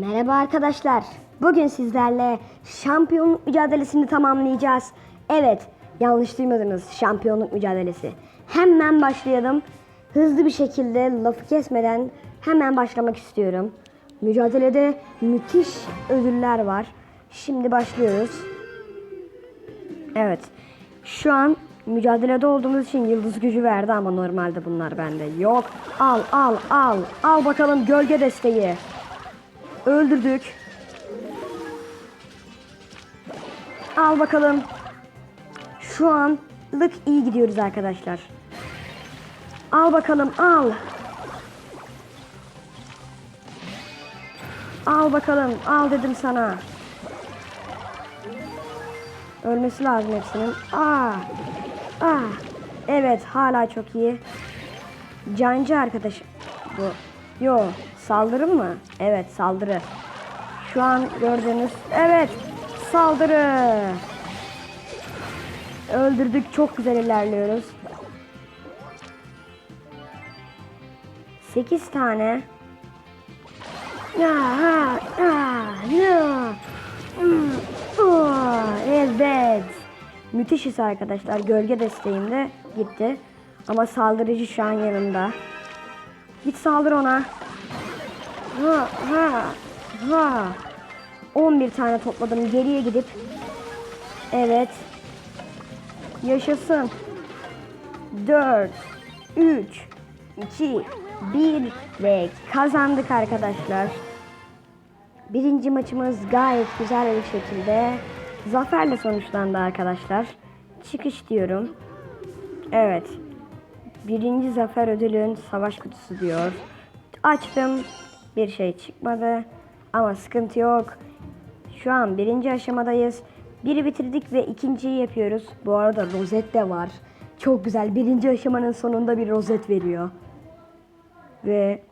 Merhaba arkadaşlar. Bugün sizlerle şampiyonluk mücadelesini tamamlayacağız. Evet, yanlış duymadınız. Şampiyonluk mücadelesi. Hemen başlayalım. Hızlı bir şekilde lafı kesmeden hemen başlamak istiyorum. Mücadelede müthiş ödüller var. Şimdi başlıyoruz. Evet. Şu an mücadelede olduğumuz için yıldız gücü verdi ama normalde bunlar bende yok. Al al al. Al bakalım gölge desteği. Öldürdük. Al bakalım. Şu anlık iyi gidiyoruz arkadaşlar. Al bakalım al. Al bakalım al dedim sana. Ölmesi lazım hepsinin. Aa. Aa. Evet hala çok iyi. Cancı arkadaş bu. Yo saldırı mı? Evet saldırı. Şu an gördüğünüz evet saldırı. Öldürdük çok güzel ilerliyoruz. 8 tane. Hmm, oh, Evet. Müthişiz arkadaşlar. Gölge desteğim de gitti. Ama saldırıcı şu an yanımda. Git saldır ona. Ha ha ha. 11 tane topladım. Geriye gidip. Evet. Yaşasın. 4 3 2 1 ve kazandık arkadaşlar. Birinci maçımız gayet güzel bir şekilde zaferle sonuçlandı arkadaşlar. Çıkış diyorum. Evet. Birinci zafer ödülün savaş kutusu diyor. Açtım. Bir şey çıkmadı. Ama sıkıntı yok. Şu an birinci aşamadayız. Biri bitirdik ve ikinciyi yapıyoruz. Bu arada rozet de var. Çok güzel. Birinci aşamanın sonunda bir rozet veriyor. Ve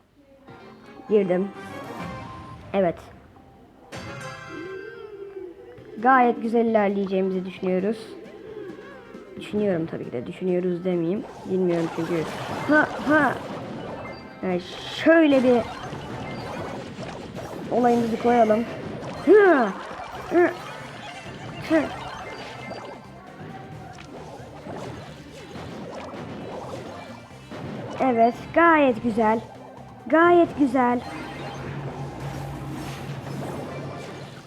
girdim. Evet. Gayet güzel ilerleyeceğimizi düşünüyoruz. Düşünüyorum tabii ki de. Düşünüyoruz demeyeyim. Bilmiyorum çünkü. Ha ha. Yani şöyle bir olayımızı koyalım. Evet, gayet güzel. Gayet güzel.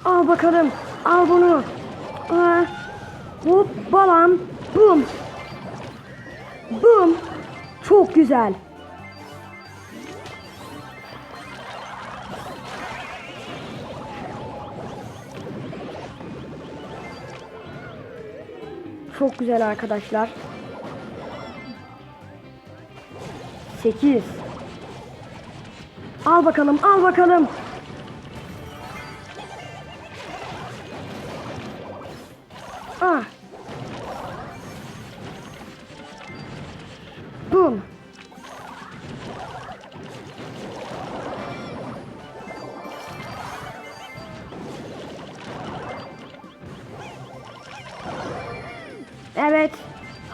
Al bakalım. Al bunu. Aa, hop balam. Bum. Bum. Çok güzel. Çok güzel arkadaşlar. 8 Al bakalım, al bakalım.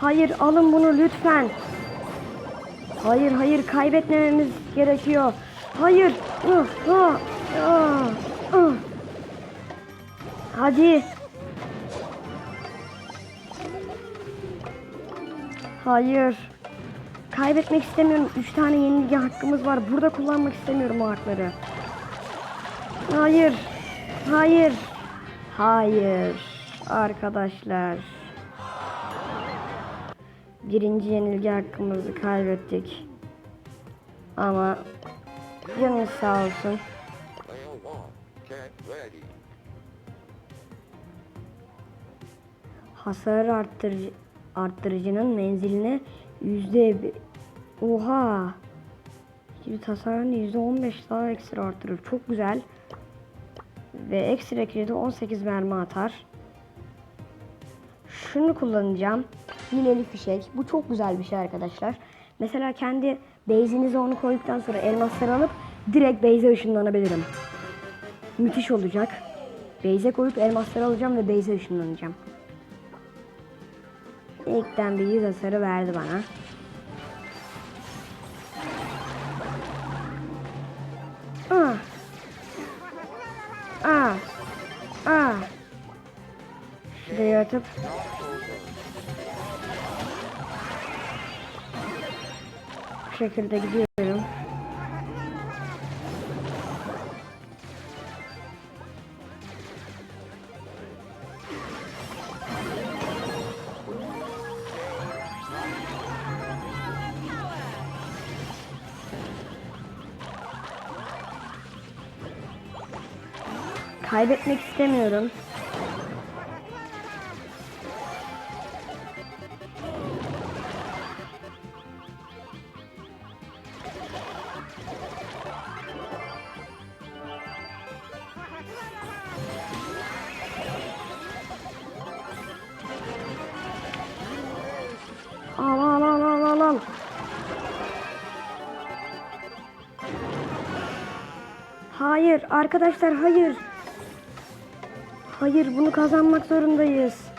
Hayır alın bunu lütfen. Hayır hayır kaybetmememiz gerekiyor. Hayır. Ah, ah, ah, ah. Hadi. Hayır. Kaybetmek istemiyorum. Üç tane yenilgi hakkımız var. Burada kullanmak istemiyorum o hakları. Hayır. Hayır. Hayır. Arkadaşlar. Birinci yenilgi hakkımızı kaybettik. Ama canınız sağ olsun. Hasar arttırıcı, arttırıcının menziline yüzde bir- oha Kilit hasarını yüzde 15 daha ekstra arttırır. Çok güzel. Ve ekstra kilidi 18 mermi atar. Şunu kullanacağım. Hileli fişek. Bu çok güzel bir şey arkadaşlar. Mesela kendi base'inize onu koyduktan sonra elmasları alıp direkt base'e ışınlanabilirim. Müthiş olacak. Base'e koyup elmasları alacağım ve base'e ışınlanacağım. İlkten bir yüz hasarı verdi bana. Oynatıp bu şekilde gidiyorum. Kaybetmek istemiyorum. Hayır arkadaşlar hayır. Hayır bunu kazanmak zorundayız.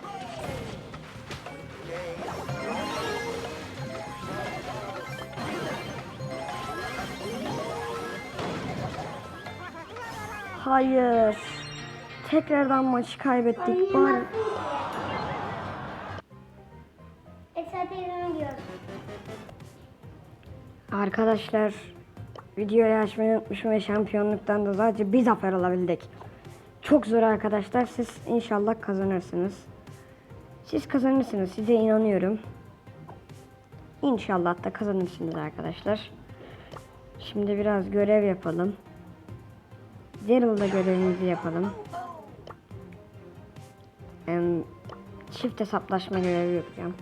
Hayır. Tekrardan maçı kaybettik. Bari. Arkadaşlar videoyu açmayı unutmuşum ve şampiyonluktan da sadece bir zafer alabildik. Çok zor arkadaşlar. Siz inşallah kazanırsınız. Siz kazanırsınız. Size inanıyorum. İnşallah da kazanırsınız arkadaşlar. Şimdi biraz görev yapalım. Daryl'da görevimizi yapalım. Çift hesaplaşma görevi yapacağım.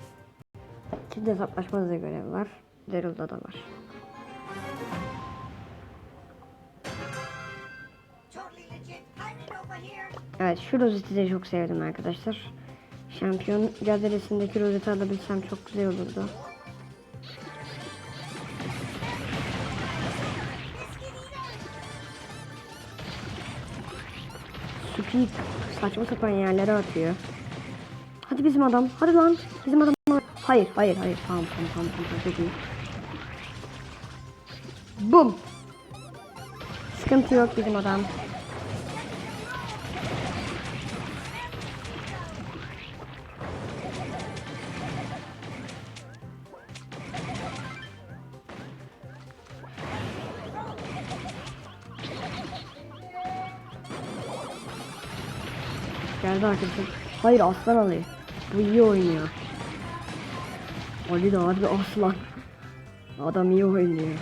Çift hesaplaşmada da görev var. Daryl'da da var. Evet şu rozeti de çok sevdim arkadaşlar. Şampiyon mücadelesindeki rozeti alabilsem çok güzel olurdu. Speed saçma sapan yerlere atıyor. Hadi bizim adam. Hadi lan. Bizim adam. Hayır, hayır, hayır. Tamam, tamam, tamam, tamam. Çok iyi. Bum. Sıkıntı yok bizim adam. Geldi arkadaşım. Hayır aslan Ali. Bu iyi oynuyor. Ali de harbi aslan. Adam iyi oynuyor.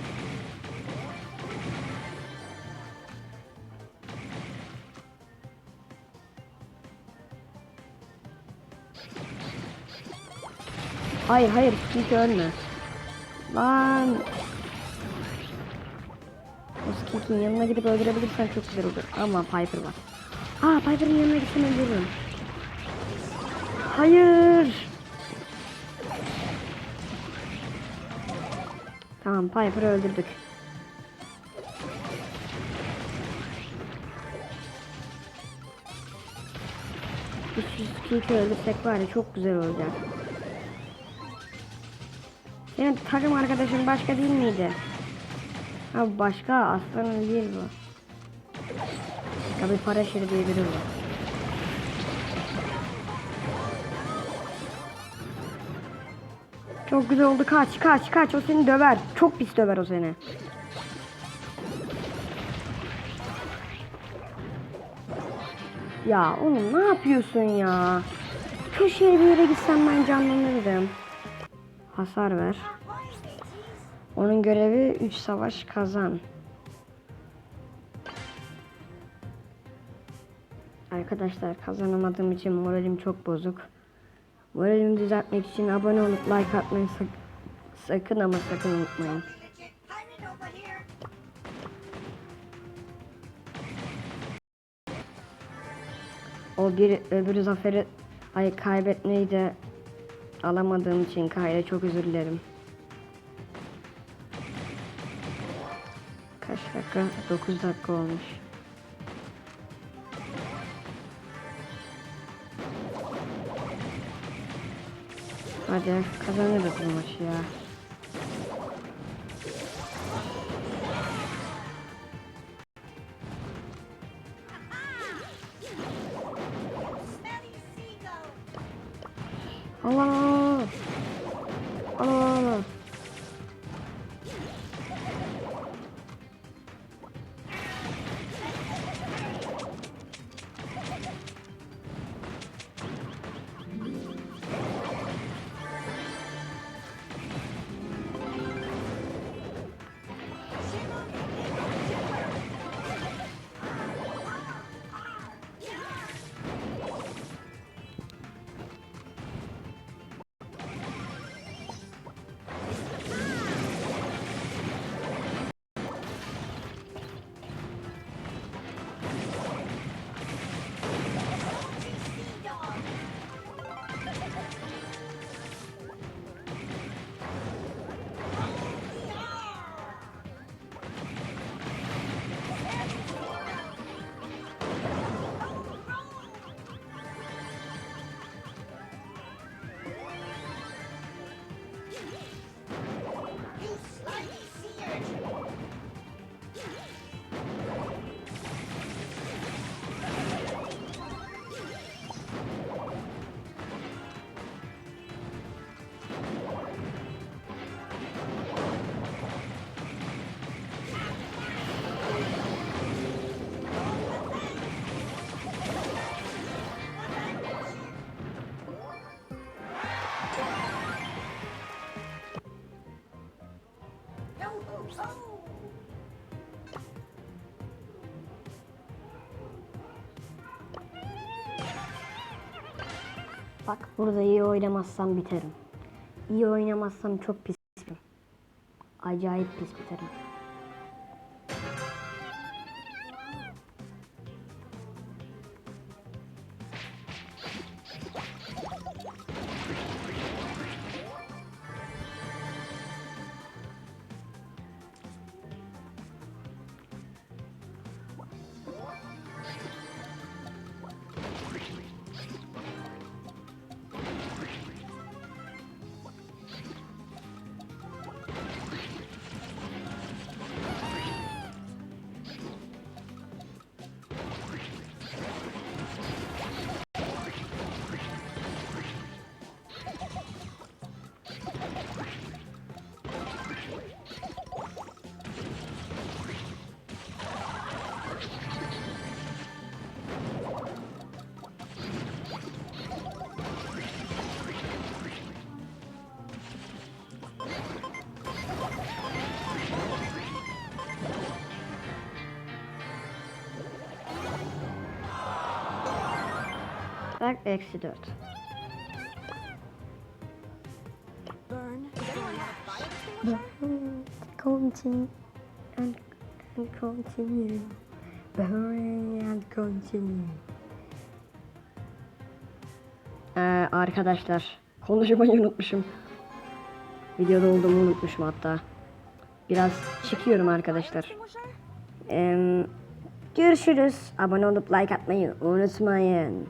Hayır hayır hiç ölme. Lan. O Skinkin yanına gidip öldürebilirsen çok güzel olur. Ama Piper var. Aa Piper'ın yanına gitsem öldürürüm. Hayır. Tamam Piper'ı öldürdük. Skinki öldürsek var ya çok güzel olacak. Senin takım arkadaşın başka değil miydi? Ha başka aslanın değil bu. Tabi para şeri diye biri var. Çok güzel oldu kaç kaç kaç o seni döver. Çok pis döver o seni. Ya oğlum ne yapıyorsun ya? Köşeye bir yere gitsem ben canlanırdım. Hasar ver. Onun görevi 3 savaş kazan. Arkadaşlar kazanamadığım için moralim çok bozuk. Moralimi düzeltmek için abone olup like atmayı sak- sakın ama sakın unutmayın. O bir öbür zaferi ay kaybetmeyi de alamadığım için Kayra çok özür dilerim. Kaç dakika? 9 dakika olmuş. Hadi kazanırız bu maçı ya. Burada iyi oynamazsam biterim. İyi oynamazsam çok pis biterim. Acayip pis biterim. Bak eksi dört. Burn, continue and, and continue. Burn and continue. Ee, arkadaşlar konuşmayı unutmuşum. Videoda olduğumu unutmuşum hatta. Biraz çıkıyorum arkadaşlar. Ee, görüşürüz. Abone olup like atmayı unutmayın.